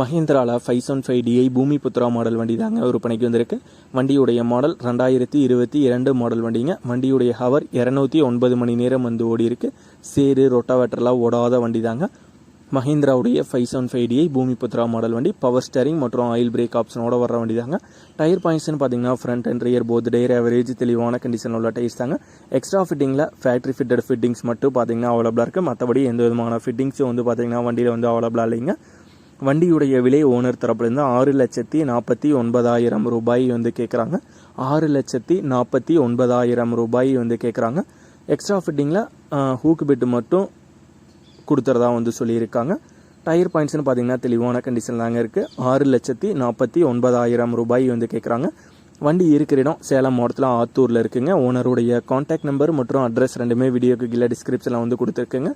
மஹேந்திராவில் five seven five DI Bhoomiputra model வண்டி தாங்க விற்பனைக்கு வந்திருக்கு. வண்டியுடைய மாடல் ரெண்டாயிரத்தி இருபத்தி இரண்டு மாடல் வண்டிங்க. வண்டியுடைய ஹவர் இரநூத்தி ஒன்பது மணி நேரம் வந்து ஓடி இருக்கு சேரு ரொட்டாவேட்டர்லாம் ஓடாத வண்டி தாங்க. மஹேந்திராவுடைய five seven five DI Bhoomiputra model வண்டி. பவர் ஸ்டேரிங் மற்றும் ஆயில் பிரேக் ஆப்ஷனோட வர வண்டி தாங்க. டயர் பாயிண்ட்ஸ்னு பார்த்தீங்கன்னா front and rear both tyre average தெளிவான கண்டிஷனில் உள்ள டயர்ஸ் தாங்க. எக்ஸ்ட்ரா ஃபிட்டிங்கில் ஃபேக்ட்ரி ஃபிட்டட் ஃபிட்டிங்ஸ் மட்டும் பார்த்தீங்கன்னா அவைலபிளாக இருக்குது மற்றபடி எந்த விதமான ஃபிட்டிங்ஸும் வந்து பார்த்தீங்கன்னா வண்டியில் வந்து அவைலபிளாக இல்லைங்க. வண்டியுடைய விலை ஓனர் தரப்புலேருந்து ஆறு லட்சத்தி நாற்பத்தி ஒன்பதாயிரம் ரூபாய் வந்து கேட்குறாங்க ஆறு லட்சத்தி நாற்பத்தி ஒன்பதாயிரம் ரூபாய் வந்து கேட்குறாங்க எக்ஸ்ட்ரா ஃபிட்டிங்கில் ஹூக்கு பிட்டு மட்டும் கொடுத்துறதா வந்து சொல்லியிருக்காங்க. டயர் பாயிண்ட்ஸ்னு பார்த்தீங்கன்னா தெளிவான கண்டிஷன் தாங்க இருக்குது ஆறு லட்சத்தி நாற்பத்தி ஒன்பதாயிரம் ரூபாய் வந்து கேட்குறாங்க வண்டி இருக்கிற இடம் சேலம் மாவட்டத்தில் ஆத்தூரில் இருக்குங்க. ஓனருடைய காண்டாக்ட் நம்பர் மற்றும் அட்ரஸ் ரெண்டுமே வீடியோக்கு கீழே டிஸ்கிரிப்ஷனில் வந்து கொடுத்துருக்குங்க.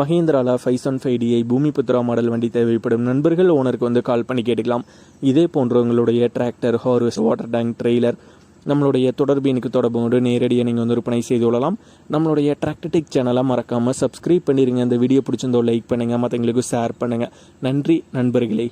மஹேந்திராவில் five one five DI Bhoomiputra model வண்டி தேவைப்படும் நண்பர்கள் ஓனருக்கு வந்து கால் பண்ணி கேட்டுக்கலாம். இதே போன்றவங்களுடைய tractor harvester water tank trailer நம்மளுடைய தொடர்பு தொடர்போடு தொடர்பு கொண்டு நேரடியாக நீங்கள் வந்து விற்பனை செய்து கொள்ளலாம். நம்மளுடைய டிராக்டர்டெக் சேனலை மறக்காமல் சப்ஸ்கிரைப் பண்ணிடுங்க அந்த வீடியோ பிடிச்சிருந்தோ லைக் பண்ணுங்கள் மற்றவங்களுக்கு ஷேர் பண்ணுங்கள் நன்றி நண்பர்களே.